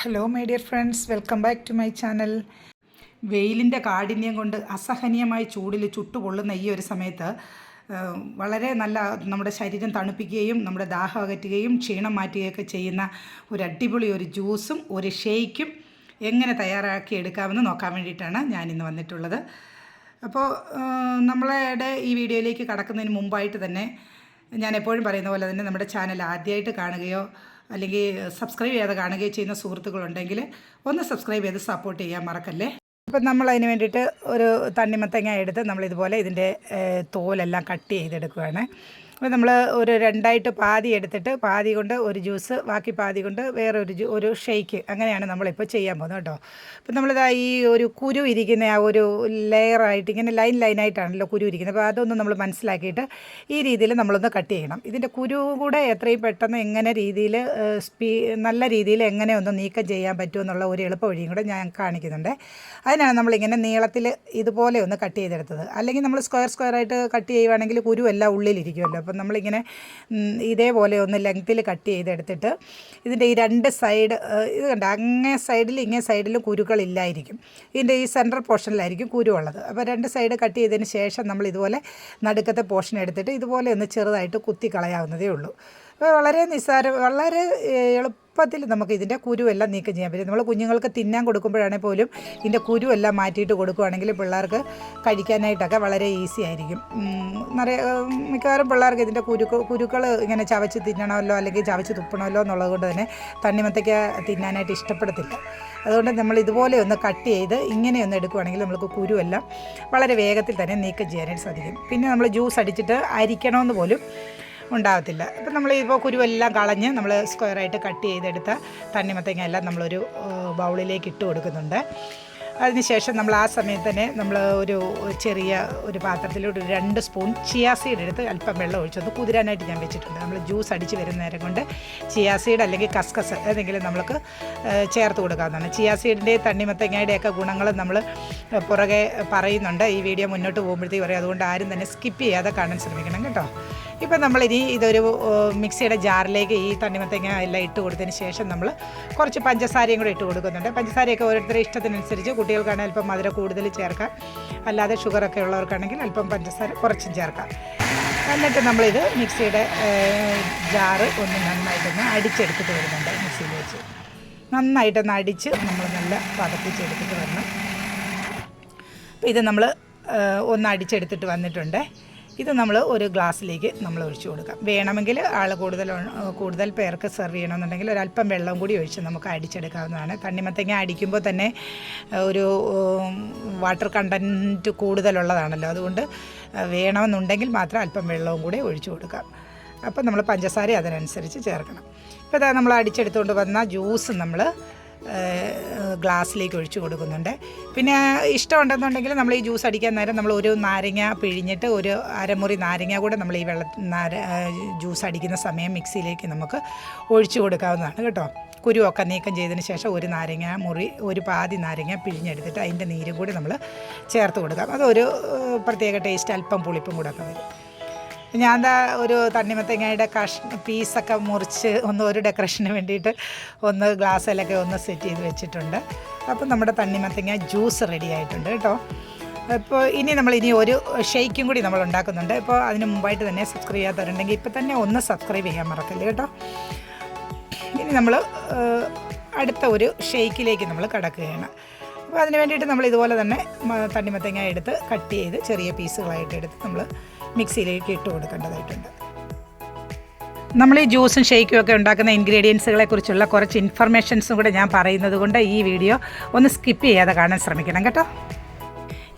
Hello my dear friends welcome back to my channel വെയിലിന്റെ കാഠിന്യം കൊണ്ട് അസഹനീയമായ ചൂടിൽ ചുട്ടുപൊള്ളുന്ന ഈ ഒരു സമയത്ത് വളരെ നല്ല നമ്മുടെ ശരീരം തണുപ്പിക്കുകയും നമ്മുടെ ദാഹം അകറ്റുകയും ക്ഷീണം മാറ്റുകയൊക്കെ ചെയ്യുന്ന ഒരു അടിപൊളി ഒരു ജ്യൂസും ഒരു ഷേക്കും എങ്ങനെ തയ്യാറാക്കി എടുക്കാമെന്ന് നോക്കാൻ വേണ്ടിയിട്ടാണ് ഞാനിന്ന് വന്നിട്ടുള്ളത്. അപ്പോൾ നമ്മളുടെ ഈ വീഡിയോയിലേക്ക് കടക്കുന്നതിന് മുമ്പായിട്ട് തന്നെ ഞാൻ എപ്പോഴും പറയുന്ന പോലെ തന്നെ നമ്മുടെ ചാനൽ ആദ്യമായിട്ട് കാണുകയോ അല്ലെങ്കിൽ സബ്സ്ക്രൈബ് ചെയ്ത് കാണുകയോ ചെയ്യുന്ന സുഹൃത്തുക്കളുണ്ടെങ്കിൽ ഒന്ന് സബ്സ്ക്രൈബ് ചെയ്ത് സപ്പോർട്ട് ചെയ്യാൻ മറക്കല്ലേ? അപ്പം നമ്മൾ അതിന് വേണ്ടിയിട്ട് ഒരു തണ്ണിമത്തങ്ങ എടുത്ത് നമ്മളിതുപോലെ ഇതിന്റെ തോലെല്ലാം കട്ട് ചെയ്തെടുക്കുകയാണ്. അപ്പോൾ നമ്മൾ ഒരു രണ്ടായിട്ട് പാതി എടുത്തിട്ട് പാതി കൊണ്ട് ഒരു ജ്യൂസ് ബാക്കി പാതി കൊണ്ട് വേറെ ഒരു ഒരു ഷെയ്ക്ക്. അങ്ങനെയാണ് നമ്മളിപ്പോൾ ചെയ്യാൻ പോകുന്നത് കേട്ടോ. അപ്പോൾ നമ്മളിതാ ഈ ഒരു കുരു ഇരിക്കുന്ന ആ ഒരു ലെയറായിട്ട് ഇങ്ങനെ ലൈൻ ലൈനായിട്ടാണല്ലോ കുരു ഇരിക്കുന്നത്. അപ്പോൾ അതൊന്ന് നമ്മൾ മനസ്സിലാക്കിയിട്ട് ഈ രീതിയിൽ നമ്മളൊന്ന് കട്ട് ചെയ്യണം. ഇതിന്റെ കുരു കൂടെ എത്രയും പെട്ടെന്ന് എങ്ങനെ രീതിയിൽ സ്പീ നല്ല രീതിയിൽ എങ്ങനെ ഒന്ന് നീക്കം ചെയ്യാൻ പറ്റുമെന്നുള്ള ഒരു എളുപ്പ വഴിയും കൂടെ ഞാൻ കാണിക്കുന്നുണ്ട്. അതിനാണ് നമ്മളിങ്ങനെ നീളത്തിൽ ഇതുപോലെ ഒന്ന് കട്ട് ചെയ്തെടുത്തത്. അല്ലെങ്കിൽ നമ്മൾ സ്ക്വയർ സ്ക്വയറായിട്ട് കട്ട് ചെയ്യുവാണെങ്കിൽ കുരു എല്ലാം ഉള്ളിലിരിക്കുമല്ലോ അപ്പം നമ്മളിങ്ങനെ ഇതേപോലെ ഒന്ന് ലെങ്ത്തിൽ കട്ട് ചെയ്തെടുത്തിട്ട് ഇതിന്റെ ഈ രണ്ട് സൈഡ് ഇത് കണ്ട? അങ്ങേ സൈഡിൽ ഇങ്ങേ സൈഡിലും കുരുക്കളില്ലായിരിക്കും. ഇതിന്റെ ഈ സെൻട്രൽ പോർഷനിലായിരിക്കും കുരുവുള്ളത്. അപ്പോൾ രണ്ട് സൈഡ് കട്ട് ചെയ്തതിന് ശേഷം നമ്മൾ ഇതുപോലെ നടുക്കത്തെ പോർഷൻ എടുത്തിട്ട് ഇതുപോലെ ഒന്ന് ചെറുതായിട്ട് കുത്തി കളയാവുന്നതേ ഉള്ളൂ വളരെ നിസ്സാര വളരെ ഏഹ്, എളുപ്പത്തിൽ നമുക്ക് ഇതിന്റെ കുരുവെല്ലാം നീക്കം ചെയ്യാൻ പറ്റും. നമ്മൾ കുഞ്ഞുങ്ങൾക്ക് തിന്നാൻ കൊടുക്കുമ്പോഴാണെങ്കിൽ പോലും ഇതിന്റെ കുരുവെല്ലാം മാറ്റിയിട്ട് കൊടുക്കുകയാണെങ്കിൽ പിള്ളേർക്ക് കഴിക്കാനായിട്ടൊക്കെ വളരെ ഈസി ആയിരിക്കും. നിറയെ മിക്കവാറും പിള്ളേർക്ക് ഇതിന്റെ കുരുക്കൾ കുരുക്കൾ ഇങ്ങനെ ചവച്ച് തിന്നണമല്ലോ അല്ലെങ്കിൽ ചവച്ച് തുപ്പണമല്ലോ എന്നുള്ളത് കൊണ്ട് തന്നെ തണ്ണിമത്തയ്ക്ക് തിന്നാനായിട്ട് ഇഷ്ടപ്പെടത്തില്ല. അതുകൊണ്ട് നമ്മൾ ഇതുപോലെ ഒന്ന് കട്ട് ചെയ്ത് ഇങ്ങനെ ഒന്ന് എടുക്കുകയാണെങ്കിൽ നമുക്ക് കുരുവെല്ലാം വളരെ വേഗത്തിൽ തന്നെ നീക്കം ചെയ്യാനായിട്ട് സാധിക്കും. പിന്നെ നമ്മൾ ജ്യൂസ് അടിച്ചിട്ട് അരിക്കണമെന്ന് പോലും ഉണ്ടാകത്തില്ല. ഇപ്പം നമ്മൾ ഇപ്പോൾ കുരുവെല്ലാം കളഞ്ഞ് നമ്മൾ സ്ക്വയറായിട്ട് കട്ട് ചെയ്തെടുത്ത തണ്ണിമത്തങ്ങ എല്ലാം നമ്മളൊരു ബൗളിലേക്ക് ഇട്ട് കൊടുക്കുന്നുണ്ട്. അതിനുശേഷം നമ്മൾ ആ സമയത്ത് തന്നെ നമ്മൾ ഒരു ചെറിയ ഒരു പാത്രത്തിലൂടെ ഒരു രണ്ട് സ്പൂൺ ചിയാസീഡ് എടുത്ത് അല്പം വെള്ളം ഒഴിച്ചൊന്ന് കുതിരാനായിട്ട് ഞാൻ വെച്ചിട്ടുണ്ട്. നമ്മൾ ജ്യൂസ് അടിച്ച് വരുന്ന നേരം കൊണ്ട് ചിയാസീഡ് അല്ലെങ്കിൽ കസ്കസ് ഏതെങ്കിലും നമുക്ക് ചേർത്ത് കൊടുക്കാവുന്നതാണ്. ചിയാസീഡിന്റെ തണ്ണിമത്തങ്ങയുടെയൊക്കെ ഗുണങ്ങൾ നമ്മൾ പുറകെ പറയുന്നുണ്ട്. ഈ വീഡിയോ മുന്നോട്ട് പോകുമ്പോഴത്തേക്ക് പറയും അതുകൊണ്ട് ആരും തന്നെ സ്കിപ്പ് ചെയ്യാതെ കാണാൻ ശ്രമിക്കണം കേട്ടോ. ഇപ്പം നമ്മളിനി ഇതൊരു മിക്സിയുടെ ജാറിലേക്ക് ഈ തണ്ണിമത്തങ്ങ എല്ലാം ഇട്ട് കൊടുത്തതിന് ശേഷം നമ്മൾ കുറച്ച് പഞ്ചസാരയും കൂടെ ഇട്ട് കൊടുക്കുന്നുണ്ട്. പഞ്ചസാരയൊക്കെ ഓരോരുത്തരുടെ ഇഷ്ടത്തിനനുസരിച്ച് കുട്ടികൾക്കാണെങ്കിൽ അല്പം മധുരം കൂടുതൽ ചേർക്കാം. അല്ലാതെ ഷുഗറൊക്കെ ഉള്ളവർക്കാണെങ്കിൽ അല്പം പഞ്ചസാര കുറച്ചും ചേർക്കാം. എന്നിട്ട് നമ്മളിത് മിക്സിയുടെ ജാറ് ഒന്ന് നന്നായിട്ടൊന്ന് അടിച്ചെടുത്തിട്ട് വരുന്നുണ്ട് മിക്സിയിൽ വെച്ച് നന്നായിട്ടൊന്ന് അടിച്ച് നമ്മൾ നല്ല പതപ്പിച്ചെടുത്തിട്ട് വരണം. ഇത് നമ്മൾ ഒന്ന് അടിച്ചെടുത്തിട്ട് വന്നിട്ടുണ്ട്. ഇത് നമ്മൾ ഒരു ഗ്ലാസ്സിലേക്ക് നമ്മൾ ഒഴിച്ചു കൊടുക്കാം. വേണമെങ്കിൽ ആൾ കൂടുതൽ കൂടുതൽ പേർക്ക് സെർവ് ചെയ്യണമെന്നുണ്ടെങ്കിൽ ഒരല്പം വെള്ളം കൂടി ഒഴിച്ച് നമുക്ക് അടിച്ചെടുക്കാവുന്നതാണ്. തണ്ണിമത്തങ്ങ അടിക്കുമ്പോൾ തന്നെ ഒരു വാട്ടർ കണ്ടന്റ് കൂടുതലുള്ളതാണല്ലോ. അതുകൊണ്ട് വേണമെന്നുണ്ടെങ്കിൽ മാത്രം അല്പം വെള്ളവും കൂടി ഒഴിച്ചു കൊടുക്കാം. അപ്പോൾ നമ്മൾ പഞ്ചസാര അതിനനുസരിച്ച് ചേർക്കണം. ഇപ്പോൾ നമ്മൾ അടിച്ചെടുത്തുകൊണ്ട് വന്ന ജ്യൂസ് നമ്മൾ ഗ്ലാസ്സിലേക്ക് ഒഴിച്ചു കൊടുക്കുന്നുണ്ട്. പിന്നെ ഇഷ്ടമുണ്ടെന്നുണ്ടെങ്കിൽ നമ്മൾ ഈ ജ്യൂസ് അടിക്കാൻ നേരം നമ്മൾ ഒരു നാരങ്ങ പിഴിഞ്ഞിട്ട് ഒരു അരമുറി നാരങ്ങ കൂടെ നമ്മൾ ഈ വെള്ള നാര ജ്യൂസ് അടിക്കുന്ന സമയം മിക്സിയിലേക്ക് നമുക്ക് ഒഴിച്ചു കൊടുക്കാവുന്നതാണ് കേട്ടോ. കുരുവൊക്കെ നീക്കം ചെയ്തതിന് ശേഷം ഒരു നാരങ്ങ മുറി ഒരു പാതി നാരങ്ങ പിഴിഞ്ഞെടുത്തിട്ട് അതിന്റെ നീരും കൂടി നമ്മൾ ചേർത്ത് കൊടുക്കാം. അതൊരു പ്രത്യേക ടേസ്റ്റ് അല്പം പുളിപ്പും കൂടെ ഒക്കെ വരും. ഞാൻ ഒരു തണ്ണിമത്തങ്ങയുടെ കഷ് പീസൊക്കെ മുറിച്ച് ഒന്ന് ഒരു ഡെക്കറേഷന് വേണ്ടിയിട്ട് ഒന്ന് ഗ്ലാസ്സിലൊക്കെ ഒന്ന് സെറ്റ് ചെയ്ത് വെച്ചിട്ടുണ്ട്. അപ്പോൾ നമ്മുടെ തണ്ണിമത്തങ്ങ ജ്യൂസ് റെഡി ആയിട്ടുണ്ട് കേട്ടോ. അപ്പോൾ ഇനി നമ്മൾ ഇനി ഒരു ഷെയ്ക്കും കൂടി നമ്മൾ ഉണ്ടാക്കുന്നുണ്ട്. ഇപ്പോൾ അതിന് മുമ്പായിട്ട് തന്നെ സബ്സ്ക്രൈബ് ചെയ്യാത്തവരുണ്ടെങ്കിൽ ഇപ്പോൾ തന്നെ ഒന്ന് സബ്സ്ക്രൈബ് ചെയ്യാൻ മറക്കല്ലേ കേട്ടോ. ഇനി നമ്മൾ അടുത്ത ഒരു ഷെയ്ക്കിലേക്ക് നമ്മൾ കടക്കുകയാണ്. അപ്പോൾ അതിന് വേണ്ടിയിട്ട് നമ്മൾ ഇതുപോലെ തന്നെ തണ്ണിമത്തങ്ങ എടുത്ത് കട്ട് ചെയ്ത് ചെറിയ പീസുകളായിട്ട് എടുത്ത് നമ്മൾ മിക്സിയിലേക്ക് ഇട്ട് കൊടുക്കേണ്ടതായിട്ടുണ്ട്. നമ്മൾ ഈ ജ്യൂസും ഷേക്കും ഒക്കെ ഉണ്ടാക്കുന്ന ഇൻഗ്രീഡിയൻസുകളെ കുറിച്ചുള്ള കുറച്ച് ഇൻഫർമേഷൻസും കൂടെ ഞാൻ പറയുന്നത് കൊണ്ട് ഈ വീഡിയോ ഒന്ന് സ്കിപ്പ് ചെയ്യാതെ കാണാൻ ശ്രമിക്കണം കേട്ടോ.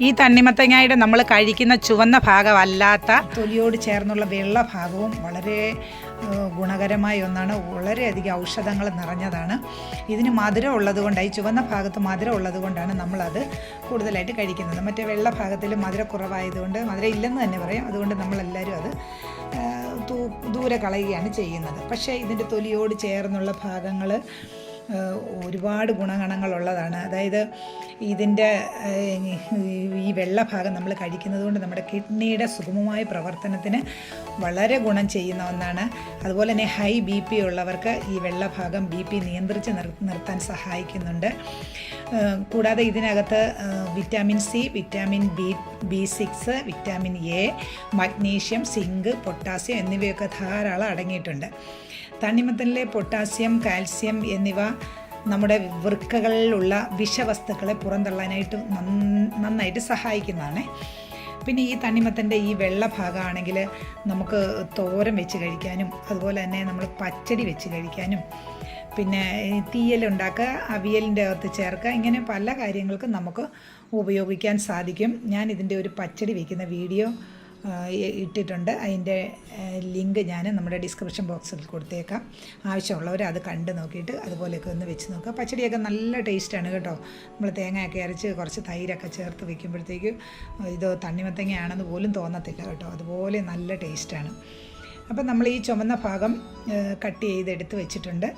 ഈ തണ്ണിമത്തങ്ങയുടെ നമ്മൾ കഴിക്കുന്ന ചുവന്ന ഭാഗമല്ലാത്ത തൊലിയോട് ചേർന്നുള്ള വെള്ള ഭാഗവും വളരെ ഗുണകരമായ ഒന്നാണ്. വളരെയധികം ഔഷധങ്ങൾ നിറഞ്ഞതാണ്. ഇതിന് മധുരം ഉള്ളതുകൊണ്ട് ഈ ചുവന്ന ഭാഗത്ത് മധുരം ഉള്ളതുകൊണ്ടാണ് നമ്മളത് കൂടുതലായിട്ട് കഴിക്കുന്നത്. മറ്റേ വെള്ള ഭാഗത്തിൽ മധുരം കുറവായതുകൊണ്ട് മധുരം ഇല്ലെന്ന് തന്നെ പറയാം. അതുകൊണ്ട് നമ്മളെല്ലാവരും അത് ദൂരെ കളയുകയാണ് ചെയ്യുന്നത്. പക്ഷേ ഇതിന്റെ തൊലിയോട് ചേർന്നുള്ള ഭാഗങ്ങൾ ഒരുപാട് ഗുണഗണങ്ങളുള്ളതാണ്. അതായത് ഇതിന്റെ ഈ വെള്ള ഭാഗം നമ്മൾ കഴിക്കുന്നത് കൊണ്ട് നമ്മുടെ കിഡ്നിയുടെ സുഗമമായ പ്രവർത്തനത്തിന് വളരെ ഗുണം ചെയ്യുന്ന ഒന്നാണ്. അതുപോലെ തന്നെ ഹൈ ബി പി ഉള്ളവർക്ക് ഈ വെള്ള ഭാഗം ബി പി നിയന്ത്രിച്ച് നിർ നിർത്താൻ സഹായിക്കുന്നുണ്ട്. കൂടാതെ ഇതിനകത്ത് vitamin C vitamin B B six vitamin A magnesium zinc potassium എന്നിവയൊക്കെ ധാരാളം അടങ്ങിയിട്ടുണ്ട്. തണ്ണിമത്തനിലെ പൊട്ടാസ്യം കാൽസ്യം എന്നിവ നമ്മുടെ വൃക്കകളിലുള്ള വിഷവസ്തുക്കളെ പുറന്തള്ളാനായിട്ട് നന്നായിട്ട് സഹായിക്കുന്നതാണ്. പിന്നെ ഈ തണ്ണിമത്തന്റെ ഈ വെള്ള ഭാഗമാണെങ്കിൽ നമുക്ക് തോരൻ വെച്ച് കഴിക്കാനും അതുപോലെ തന്നെ നമ്മൾ പച്ചടി വെച്ച് കഴിക്കാനും പിന്നെ തീയലുണ്ടാക്കുക അവിയലിന്റെ അകത്ത് ചേർക്കുക ഇങ്ങനെ പല കാര്യങ്ങൾക്കും നമുക്ക് ഉപയോഗിക്കാൻ സാധിക്കും. ഞാൻ ഇതിന്റെ ഒരു പച്ചടി വയ്ക്കുന്ന വീഡിയോ ഇട്ടിട്ടുണ്ട്. അതിന്റെ ലിങ്ക് ഞാൻ നമ്മുടെ ഡിസ്ക്രിപ്ഷൻ ബോക്സിൽ കൊടുത്തേക്കാം. ആവശ്യമുള്ളവർ അത് കണ്ട് നോക്കിയിട്ട് അതുപോലെയൊക്കെ ഒന്ന് വെച്ച് നോക്കുക. പച്ചടിയൊക്കെ നല്ല ടേസ്റ്റാണ് കേട്ടോ. നമ്മൾ തേങ്ങയൊക്കെ അരച്ച് കുറച്ച് തൈരൊക്കെ ചേർത്ത് വെക്കുമ്പോഴത്തേക്കും ഇത് തണ്ണിമത്തങ്ങയാണെന്ന് പോലും തോന്നത്തില്ല കേട്ടോ. അതുപോലെ നല്ല ടേസ്റ്റാണ്. അപ്പം നമ്മൾ ഈ ചുമന്ന ഭാഗം കട്ട് ചെയ്തെടുത്ത് വെച്ചിട്ടുണ്ട്.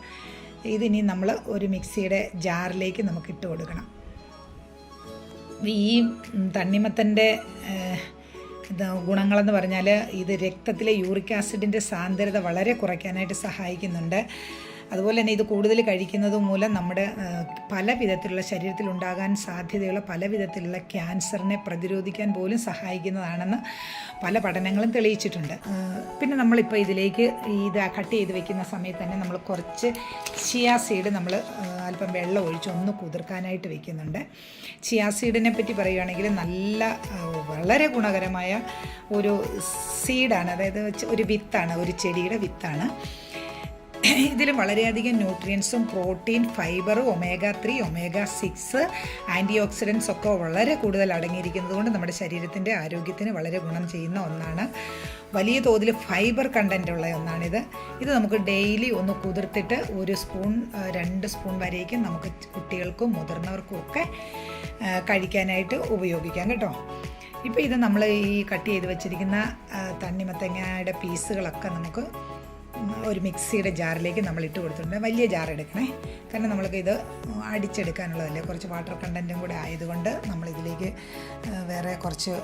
ഇതിനി നമ്മൾ ഒരു മിക്സിയുടെ ജാറിലേക്ക് നമുക്ക് ഇട്ട് കൊടുക്കണം. ഈ തണ്ണിമത്തന്റെ ഗുണങ്ങളെന്ന് പറഞ്ഞാൽ ഇത് രക്തത്തിലെ യൂറിക് ആസിഡിന്റെ സാന്ദ്രത വളരെ കുറയ്ക്കാനായിട്ട് സഹായിക്കുന്നുണ്ട്. അതുപോലെ തന്നെ ഇത് കൂടുതൽ കഴിക്കുന്നത് മൂലം നമ്മുടെ പല വിധത്തിലുള്ള ശരീരത്തിൽ ഉണ്ടാകാൻ സാധ്യതയുള്ള പല വിധത്തിലുള്ള ക്യാൻസറിനെ പ്രതിരോധിക്കാൻ പോലും സഹായിക്കുന്നതാണെന്ന് പല പഠനങ്ങളും തെളിയിച്ചിട്ടുണ്ട്. പിന്നെ നമ്മളിപ്പോൾ ഇതിലേക്ക് ഇത് കട്ട് ചെയ്ത് വെക്കുന്ന സമയത്ത് തന്നെ നമ്മൾ കുറച്ച് ചിയാ സീഡ് നമ്മൾ അല്പം വെള്ളം ഒഴിച്ച് ഒന്ന് കുതിർക്കാനായിട്ട് വെക്കുന്നുണ്ട്. ചിയാ സീഡിനെ പറ്റി പറയുകയാണെങ്കിൽ നല്ല വളരെ ഗുണകരമായ ഒരു സീഡാണ്. അതായത് ഒരു വിത്താണ് ഒരു ചെടിയുടെ വിത്താണ്. ഇതിൽ വളരെയധികം ന്യൂട്രിയൻസും protein fibre omega three omega six antioxidants ഒക്കെ വളരെ കൂടുതൽ അടങ്ങിയിരിക്കുന്നത് കൊണ്ട് നമ്മുടെ ശരീരത്തിന്റെ ആരോഗ്യത്തിന് വളരെ ഗുണം ചെയ്യുന്ന ഒന്നാണ്. വലിയ തോതിൽ ഫൈബർ കണ്ടന്റ് ഉള്ള ഒന്നാണിത്. ഇത് നമുക്ക് ഡെയിലി ഒന്ന് കുതിർത്തിട്ട് ഒരു സ്പൂൺ രണ്ട് സ്പൂൺ വരേക്കും നമുക്ക് കുട്ടികൾക്കും മുതിർന്നവർക്കും ഒക്കെ കഴിക്കാനായിട്ട് ഉപയോഗിക്കാം കേട്ടോ. ഇപ്പോൾ ഇത് നമ്മൾ ഈ കട്ട് ചെയ്ത് വെച്ചിരിക്കുന്ന തണ്ണിമത്തങ്ങയുടെ പീസുകളൊക്കെ നമുക്ക് ഒരു മിക്സിയുടെ ജാറിലേക്ക് നമ്മൾ ഇട്ട് കൊടുത്തിട്ടുണ്ട്. വലിയ ജാർ എടുക്കണേ. കാരണം നമ്മൾക്ക് ഇത് അടിച്ചെടുക്കാനുള്ളതല്ലേ. കുറച്ച് വാട്ടർ കണ്ടന്റും കൂടെ ആയതുകൊണ്ട് നമ്മളിതിലേക്ക് വേറെ കുറച്ച്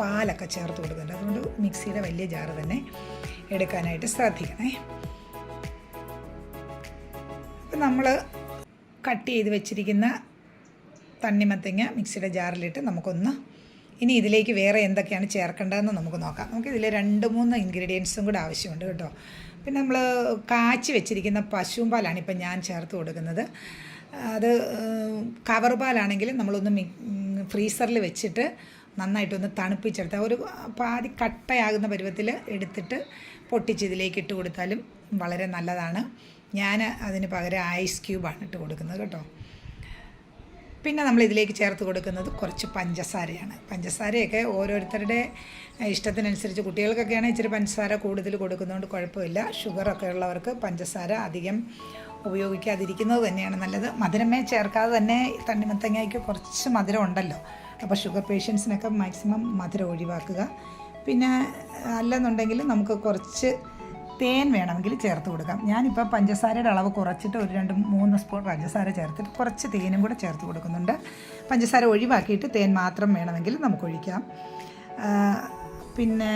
പാലൊക്കെ ചേർത്ത് കൊടുക്കുന്നുണ്ട്. അതുകൊണ്ട് മിക്സിയുടെ വലിയ ജാറ് തന്നെ എടുക്കാനായിട്ട് ശ്രദ്ധിക്കണേ. അപ്പം നമ്മൾ കട്ട് ചെയ്ത് വെച്ചിരിക്കുന്ന തണ്ണിമത്തങ്ങ മിക്സിയുടെ ജാറിലിട്ട് നമുക്കൊന്ന് ഇനി ഇതിലേക്ക് വേറെ എന്തൊക്കെയാണ് ചേർക്കേണ്ടതെന്ന് നമുക്ക് നോക്കാം. നമുക്ക് ഇതിൽ രണ്ട് മൂന്ന് ഇൻഗ്രീഡിയൻസും കൂടെ ആവശ്യമുണ്ട് കേട്ടോ. പിന്നെ നമ്മൾ കാച്ചി വെച്ചിരിക്കുന്ന പശുവും പാലാണ് ഇപ്പം ഞാൻ ചേർത്ത് കൊടുക്കുന്നത്. അത് കവർ പാലാണെങ്കിൽ നമ്മളൊന്ന് മി ഫ്രീസറിൽ വെച്ചിട്ട് നന്നായിട്ടൊന്ന് തണുപ്പിച്ചെടുത്താൽ ഒരു പാതി കട്ടയാകുന്ന പരുവത്തിൽ എടുത്തിട്ട് പൊട്ടിച്ച് ഇതിലേക്ക് ഇട്ട് കൊടുത്താലും വളരെ നല്ലതാണ്. ഞാൻ അതിന് പകരം ഐസ് ക്യൂബാണ് ഇട്ട് കൊടുക്കുന്നത് കേട്ടോ. പിന്നെ നമ്മൾ ഇതിലേക്ക് ചേർത്ത് കൊടുക്കുന്നത് കുറച്ച് പഞ്ചസാരയാണ്. പഞ്ചസാരയൊക്കെ ഓരോരുത്തരുടെ ഇഷ്ടത്തിനനുസരിച്ച് കുട്ടികൾക്കൊക്കെയാണ് ഇച്ചിരി പഞ്ചസാര കൂടുതൽ കൊടുക്കുന്നതുകൊണ്ട് കുഴപ്പമില്ല. ഷുഗറൊക്കെ ഉള്ളവർക്ക് പഞ്ചസാര അധികം ഉപയോഗിക്കാതിരിക്കുന്നത് തന്നെയാണ് നല്ലത്. മധുരമേ ചേർക്കാതെ തന്നെ തണ്ണിമത്തങ്ങയ്ക്ക് കുറച്ച് മധുരം ഉണ്ടല്ലോ. അപ്പോൾ ഷുഗർ പേഷ്യൻസിനൊക്കെ മാക്സിമം മധുരം ഒഴിവാക്കുക. പിന്നെ അല്ലെന്നുണ്ടെങ്കിൽ നമുക്ക് കുറച്ച് തേൻ വേണമെങ്കിൽ ചേർത്ത് കൊടുക്കാം. ഞാനിപ്പോൾ പഞ്ചസാരയുടെ അളവ് കുറച്ചിട്ട് ഒരു രണ്ട് മൂന്ന് സ്പൂൺ പഞ്ചസാര ചേർത്തിട്ട് കുറച്ച് തേനും കൂടെ ചേർത്ത് കൊടുക്കുന്നുണ്ട്. പഞ്ചസാര ഒഴിവാക്കിയിട്ട് തേൻ മാത്രം വേണമെങ്കിൽ നമുക്ക് ഒഴിക്കാം. പിന്നെ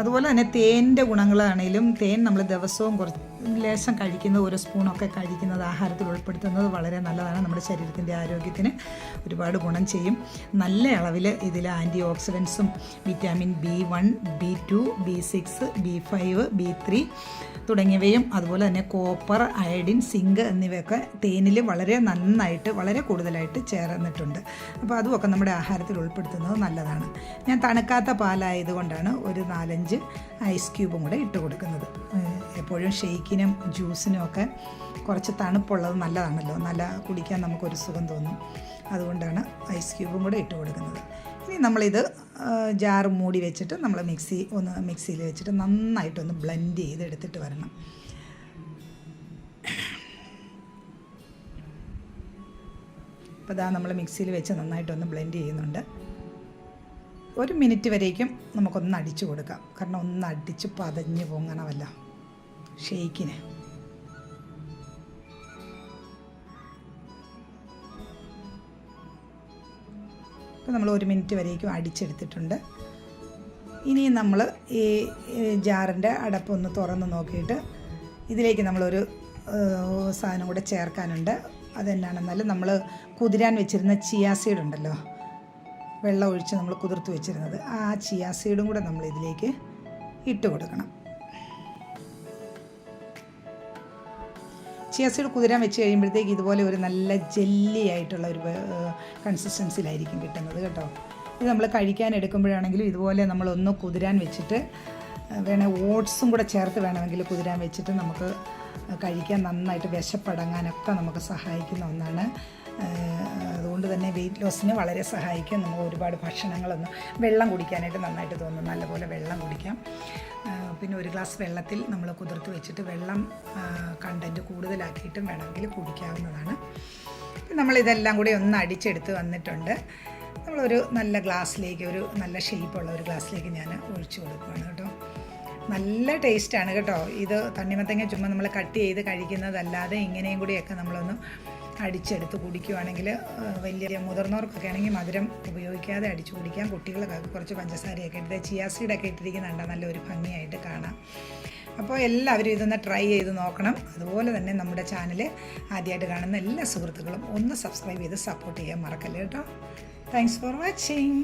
അതുപോലെ തന്നെ തേനിന്റെ ഗുണങ്ങളാണെങ്കിലും തേൻ നമ്മൾ ദിവസവും കുറച്ച് ലേശം കഴിക്കുന്ന ഒരു സ്പൂണൊക്കെ കഴിക്കുന്നത് ആഹാരത്തിൽ ഉൾപ്പെടുത്തുന്നത് വളരെ നല്ലതാണ്. നമ്മുടെ ശരീരത്തിന്റെ ആരോഗ്യത്തിന് ഒരുപാട് ഗുണം ചെയ്യും. നല്ല അളവിൽ ഇതിൽ ആന്റി ഓക്സിഡൻസും vitamin B one B two B six B five B three തുടങ്ങിയവയും അതുപോലെ തന്നെ കോപ്പർ അയഡിൻ സിങ്ക് എന്നിവയൊക്കെ തേനിൽ വളരെ നന്നായിട്ട് വളരെ കൂടുതലായിട്ട് ചേർന്നിട്ടുണ്ട്. അപ്പോൾ അതുമൊക്കെ നമ്മുടെ ആഹാരത്തിൽ ഉൾപ്പെടുത്തുന്നത് നല്ലതാണ്. ഞാൻ തണുക്കാത്ത പാലായതുകൊണ്ടാണ് ഒരു നാലഞ്ച് ഐസ് ക്യൂബും കൂടെ ഇട്ട് കൊടുക്കുന്നത്. എപ്പോഴും എപ്പോഴും ഷെയ്ക്കിനും ജ്യൂസിനും ഒക്കെ കുറച്ച് തണുപ്പുള്ളത് നല്ലതാണല്ലോ. നല്ല കുടിക്കാൻ നമുക്കൊരു സുഖം തോന്നും. അതുകൊണ്ടാണ് ഐസ് ക്യൂബും കൂടെ ഇട്ട് കൊടുക്കുന്നത്. ഇനി നമ്മളിത് ജാർ മൂടി വെച്ചിട്ട് നമ്മൾ മിക്സി ഒന്ന് മിക്സിയിൽ വെച്ചിട്ട് നന്നായിട്ടൊന്ന് ബ്ലെൻഡ് ചെയ്ത് എടുത്തിട്ട് വരണം. അപ്പോൾ ഇതാ നമ്മൾ മിക്സിയിൽ വെച്ച് നന്നായിട്ടൊന്ന് ബ്ലെൻഡ് ചെയ്യുന്നുണ്ട്. ഒരു മിനിറ്റ് വരേക്കും നമുക്കൊന്ന് അടിച്ചു കൊടുക്കാം. കാരണം ഒന്ന് അടിച്ച് പതഞ്ഞ് പൊങ്ങണമല്ല. ഷെയ്ക്കിനെ ഇപ്പോൾ നമ്മൾ ഒരു മിനിറ്റ് വരേക്കും അടിച്ചെടുത്തിട്ടുണ്ട്. ഇനി നമ്മൾ ഈ ജാറിന്റെ അടപ്പൊന്ന് തുറന്ന് നോക്കിയിട്ട് ഇതിലേക്ക് നമ്മളൊരു സാധനം കൂടെ ചേർക്കാനുണ്ട്. അതെന്നാണെന്നാൽ നമ്മൾ കുതിരാൻ വെച്ചിരുന്ന ചിയാ സീഡ് ഉണ്ടല്ലോ വെള്ളം ഒഴിച്ച് നമ്മൾ കുതിർത്ത് വെച്ചിരുന്നത്. ആ ചിയാ സീഡും കൂടെ നമ്മൾ ഇതിലേക്ക് ഇട്ട് കൊടുക്കണം. ചിയ സീഡ് കുതിരാൻ വെച്ച് കഴിയുമ്പോഴത്തേക്ക് ഇതുപോലെ ഒരു നല്ല ജെല്ലി ആയിട്ടുള്ള ഒരു കൺസിസ്റ്റൻസിയിലായിരിക്കും കിട്ടുന്നത് കേട്ടോ. ഇത് നമ്മൾ കഴിക്കാൻ എടുക്കുമ്പോഴാണെങ്കിലും ഇതുപോലെ നമ്മളൊന്ന് കുതിരാൻ വെച്ചിട്ട് വേണേൽ ഓട്സും കൂടെ ചേർത്ത് വേണമെങ്കിൽ കുതിരാൻ വെച്ചിട്ട് നമുക്ക് കഴിക്കാൻ നന്നായിട്ട് വിശപ്പടങ്ങാനൊക്കെ നമുക്ക് സഹായിക്കുന്ന ഒന്നാണ്. അതുകൊണ്ട് തന്നെ വെയിറ്റ് ലോസിന് വളരെ സഹായിക്കും. നമുക്ക് ഒരുപാട് ഭക്ഷണങ്ങളൊന്നും വെള്ളം കുടിക്കാനായിട്ട് നന്നായിട്ട് തോന്നും. നല്ലപോലെ വെള്ളം കുടിക്കാം. പിന്നെ ഒരു ഗ്ലാസ് വെള്ളത്തിൽ നമ്മൾ കുതിർത്ത് വെച്ചിട്ട് വെള്ളം കണ്ടന്റ് കൂടുതലാക്കിയിട്ടും വേണമെങ്കിൽ കുടിക്കാവുന്നതാണ്. നമ്മളിതെല്ലാം കൂടി ഒന്ന് അടിച്ചെടുത്ത് വന്നിട്ടുണ്ട്. നമ്മളൊരു നല്ല ഗ്ലാസ്സിലേക്ക് ഒരു നല്ല ഷേപ്പുള്ള ഒരു ഗ്ലാസ്സിലേക്ക് ഞാൻ ഒഴിച്ചു കൊടുക്കുകയാണ് കേട്ടോ. നല്ല ടേസ്റ്റാണ് കേട്ടോ. ഇത് തണ്ണിമത്തങ്ങ ചുമ്മാ നമ്മൾ കട്ട് ചെയ്ത് കഴിക്കുന്നതല്ലാതെ ഇങ്ങനെയും കൂടിയൊക്കെ നമ്മളൊന്ന് അടിച്ചെടുത്ത് കുടിക്കുവാണെങ്കിൽ വലിയ മുതിർന്നവർക്കൊക്കെ ആണെങ്കിൽ മധുരം ഉപയോഗിക്കാതെ അടിച്ചു കുടിക്കാം. കുട്ടികൾക്കൊക്കെ കുറച്ച് പഞ്ചസാരയൊക്കെ ഇട്ട് ചിയാസീഡൊക്കെ ഇട്ടിരിക്കുന്നുണ്ട്. നല്ലൊരു ഭംഗിയായിട്ട് കാണാം. അപ്പോൾ എല്ലാവരും ഇതൊന്ന് ട്രൈ ചെയ്ത് നോക്കണം. അതുപോലെ തന്നെ നമ്മുടെ ചാനൽ ആദ്യമായിട്ട് കാണുന്ന എല്ലാ സുഹൃത്തുക്കളും ഒന്ന് സബ്സ്ക്രൈബ് ചെയ്ത് സപ്പോർട്ട് ചെയ്യാൻ മറക്കല്ലേ കേട്ടോ. Thanks for watching